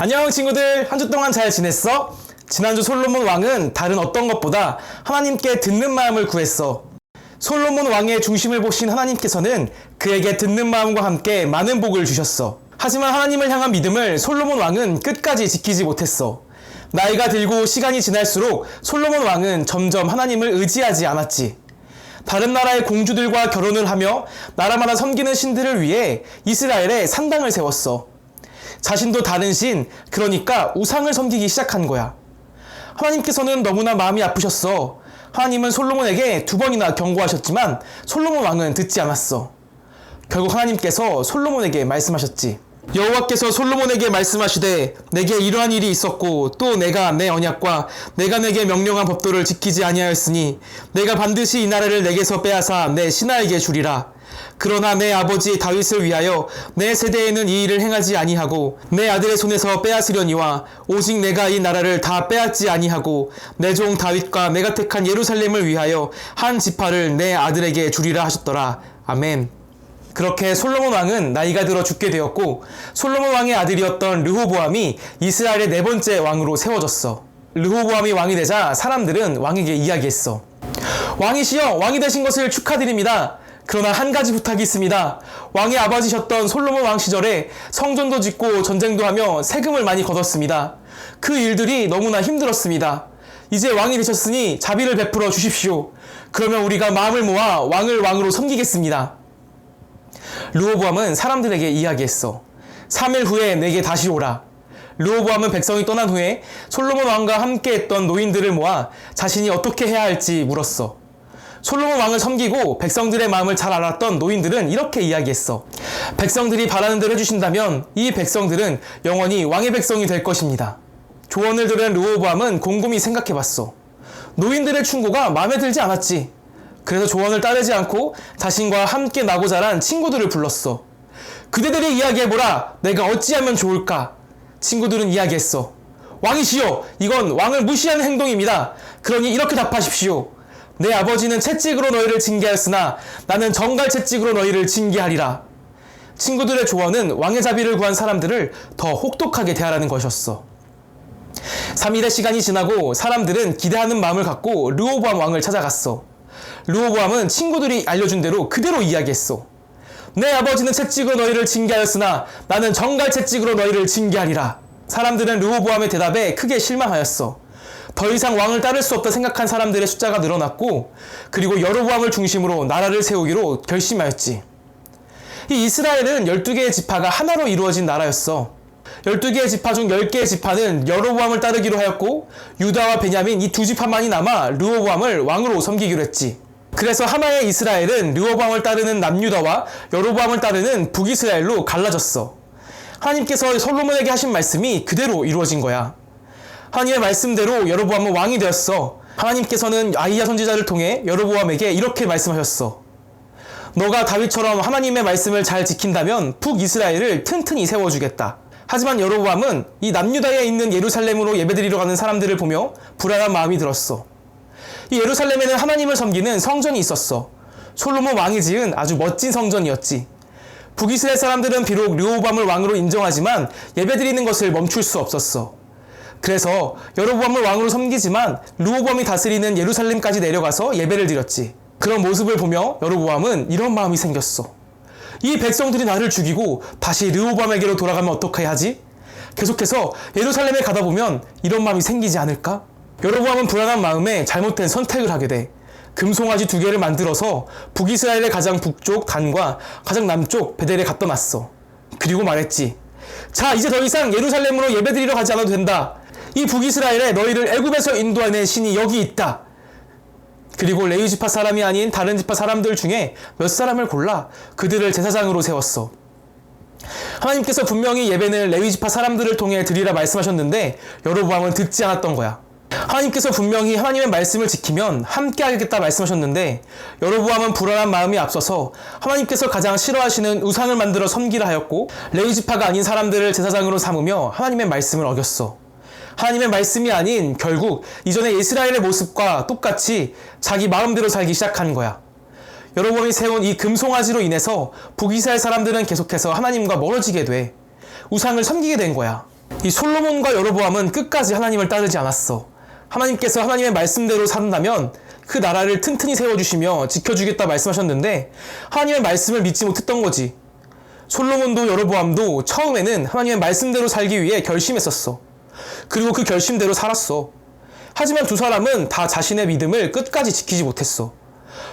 안녕 친구들 한 주 동안 잘 지냈어? 지난주 솔로몬 왕은 다른 어떤 것보다 하나님께 듣는 마음을 구했어. 솔로몬 왕의 중심을 보신 하나님께서는 그에게 듣는 마음과 함께 많은 복을 주셨어. 하지만 하나님을 향한 믿음을 솔로몬 왕은 끝까지 지키지 못했어. 나이가 들고 시간이 지날수록 솔로몬 왕은 점점 하나님을 의지하지 않았지. 다른 나라의 공주들과 결혼을 하며 나라마다 섬기는 신들을 위해 이스라엘에 산당을 세웠어. 자신도 다른 신, 그러니까 우상을 섬기기 시작한 거야. 하나님께서는 너무나 마음이 아프셨어. 하나님은 솔로몬에게 두 번이나 경고하셨지만 솔로몬 왕은 듣지 않았어. 결국 하나님께서 솔로몬에게 말씀하셨지. 여호와께서 솔로몬에게 말씀하시되 내게 이러한 일이 있었고 또 내가 내 언약과 내가 내게 명령한 법도를 지키지 아니하였으니 내가 반드시 이 나라를 내게서 빼앗아 내 신하에게 주리라. 그러나 내 아버지 다윗을 위하여 내 세대에는 이 일을 행하지 아니하고 내 아들의 손에서 빼앗으려니와 오직 내가 이 나라를 다 빼앗지 아니하고 내 종 다윗과 내가 택한 예루살렘을 위하여 한 지파를 내 아들에게 주리라 하셨더라. 아멘. 그렇게 솔로몬 왕은 나이가 들어 죽게 되었고 솔로몬 왕의 아들이었던 르호보암이 이스라엘의 네 번째 왕으로 세워졌어. 르호보암이 왕이 되자 사람들은 왕에게 이야기했어. 왕이시여 왕이 되신 것을 축하드립니다. 그러나 한 가지 부탁이 있습니다. 왕의 아버지셨던 솔로몬 왕 시절에 성전도 짓고 전쟁도 하며 세금을 많이 걷었습니다. 그 일들이 너무나 힘들었습니다. 이제 왕이 되셨으니 자비를 베풀어 주십시오. 그러면 우리가 마음을 모아 왕을 왕으로 섬기겠습니다. 르호보암은 사람들에게 이야기했어. 3일 후에 내게 다시 오라. 르호보암은 백성이 떠난 후에 솔로몬 왕과 함께 했던 노인들을 모아 자신이 어떻게 해야 할지 물었어. 솔로몬 왕을 섬기고 백성들의 마음을 잘 알았던 노인들은 이렇게 이야기했어. 백성들이 바라는 대로 해주신다면 이 백성들은 영원히 왕의 백성이 될 것입니다. 조언을 들은 르호보암은 곰곰이 생각해봤어. 노인들의 충고가 마음에 들지 않았지. 그래서 조언을 따르지 않고 자신과 함께 나고 자란 친구들을 불렀어. 그대들이 이야기해보라. 내가 어찌하면 좋을까? 친구들은 이야기했어. 왕이시여, 이건 왕을 무시하는 행동입니다. 그러니 이렇게 답하십시오. 내 아버지는 채찍으로 너희를 징계하였으나 나는 정갈 채찍으로 너희를 징계하리라. 친구들의 조언은 왕의 자비를 구한 사람들을 더 혹독하게 대하라는 것이었어. 3일의 시간이 지나고 사람들은 기대하는 마음을 갖고 르호보암 왕을 찾아갔어. 르호보암은 친구들이 알려준 대로 그대로 이야기했어. 내 아버지는 채찍으로 너희를 징계하였으나 나는 정갈 채찍으로 너희를 징계하리라. 사람들은 르호보암의 대답에 크게 실망하였어. 더 이상 왕을 따를 수 없다 생각한 사람들의 숫자가 늘어났고 그리고 여로보암을 중심으로 나라를 세우기로 결심하였지. 이 이스라엘은 12개의 지파가 하나로 이루어진 나라였어. 12개의 지파 중 10개의 지파는 여로보암을 따르기로 하였고 유다와 베냐민 이 두 지파만이 남아 르호보암을 왕으로 섬기기로 했지. 그래서 하나의 이스라엘은 르호보암을 따르는 남유다와 여로보암을 따르는 북이스라엘로 갈라졌어. 하나님께서 솔로몬에게 하신 말씀이 그대로 이루어진 거야. 하나님의 말씀대로 여로보암은 왕이 되었어. 하나님께서는 아이야 선지자를 통해 여로보암에게 이렇게 말씀하셨어. 너가 다윗처럼 하나님의 말씀을 잘 지킨다면 북이스라엘을 튼튼히 세워주겠다. 하지만 여로보암은 이 남유다에 있는 예루살렘으로 예배드리러 가는 사람들을 보며 불안한 마음이 들었어. 이 예루살렘에는 하나님을 섬기는 성전이 있었어. 솔로몬 왕이 지은 아주 멋진 성전이었지. 북이스라엘 사람들은 비록 르호밤을 왕으로 인정하지만 예배드리는 것을 멈출 수 없었어. 그래서 여로보암을 왕으로 섬기지만 르호밤이 다스리는 예루살렘까지 내려가서 예배를 드렸지. 그런 모습을 보며 여로보암은 이런 마음이 생겼어. 이 백성들이 나를 죽이고 다시 르호밤에게로 돌아가면 어떻게 하지? 계속해서 예루살렘에 가다 보면 이런 마음이 생기지 않을까? 여로보암은 불안한 마음에 잘못된 선택을 하게 돼. 금송아지 두 개를 만들어서 북이스라엘의 가장 북쪽 단과 가장 남쪽 베델에 갖다 놨어. 그리고 말했지. 자, 이제 더 이상 예루살렘으로 예배드리러 가지 않아도 된다. 이 북이스라엘에 너희를 애굽에서 인도하는 신이 여기 있다. 그리고 레위 지파 사람이 아닌 다른 지파 사람들 중에 몇 사람을 골라 그들을 제사장으로 세웠어. 하나님께서 분명히 예배는 레위 지파 사람들을 통해 드리라 말씀하셨는데 여로보암은 듣지 않았던 거야. 하나님께서 분명히 하나님의 말씀을 지키면 함께 하겠다 말씀하셨는데 여로보암은 불안한 마음이 앞서서 하나님께서 가장 싫어하시는 우상을 만들어 섬기라 하였고 레위 지파가 아닌 사람들을 제사장으로 삼으며 하나님의 말씀을 어겼어. 하나님의 말씀이 아닌 결국 이전의 이스라엘의 모습과 똑같이 자기 마음대로 살기 시작한 거야. 여로보암이 세운 이 금송아지로 인해서 북이스라엘 사람들은 계속해서 하나님과 멀어지게 돼. 우상을 섬기게 된 거야. 이 솔로몬과 여로보암은 끝까지 하나님을 따르지 않았어. 하나님께서 하나님의 말씀대로 산다면 그 나라를 튼튼히 세워주시며 지켜주겠다 말씀하셨는데 하나님의 말씀을 믿지 못했던 거지. 솔로몬도 여로보암도 처음에는 하나님의 말씀대로 살기 위해 결심했었어. 그리고 그 결심대로 살았어. 하지만 두 사람은 다 자신의 믿음을 끝까지 지키지 못했어.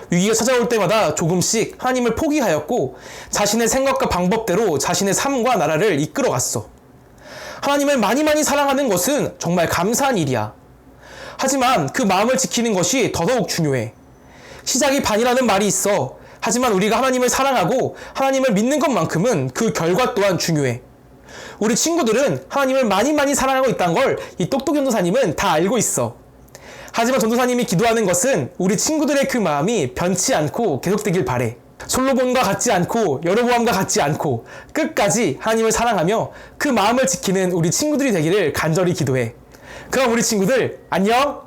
위기가 찾아올 때마다 조금씩 하나님을 포기하였고 자신의 생각과 방법대로 자신의 삶과 나라를 이끌어갔어. 하나님을 많이 많이 사랑하는 것은 정말 감사한 일이야. 하지만 그 마음을 지키는 것이 더더욱 중요해. 시작이 반이라는 말이 있어. 하지만 우리가 하나님을 사랑하고 하나님을 믿는 것만큼은 그 결과 또한 중요해. 우리 친구들은 하나님을 많이 많이 사랑하고 있다는 걸 이 똑똑이 전도사님은 다 알고 있어. 하지만 전도사님이 기도하는 것은 우리 친구들의 그 마음이 변치 않고 계속되길 바래. 솔로몬과 같지 않고 여로보암과 같지 않고 끝까지 하나님을 사랑하며 그 마음을 지키는 우리 친구들이 되기를 간절히 기도해. 그럼 우리 친구들 안녕.